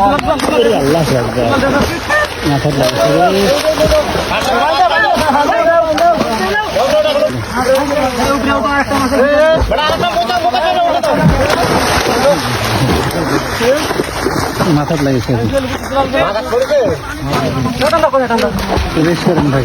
আল্লাহ মাথার লাগছে রেস্ট ভাই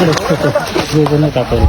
রেস্ট যে কোনো কাপড়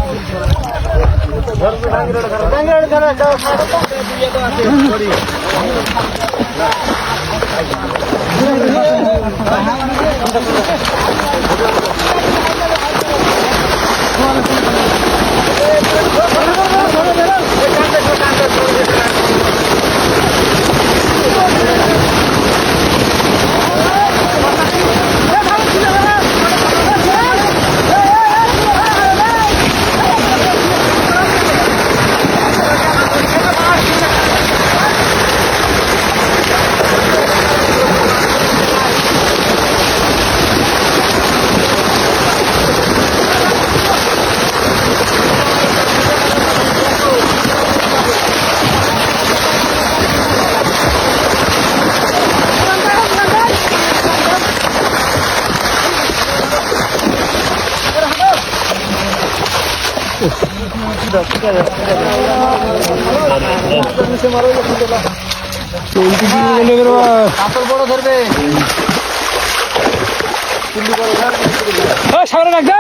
সামনে রাখবে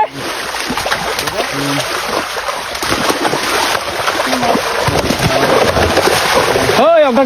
ওই আপনার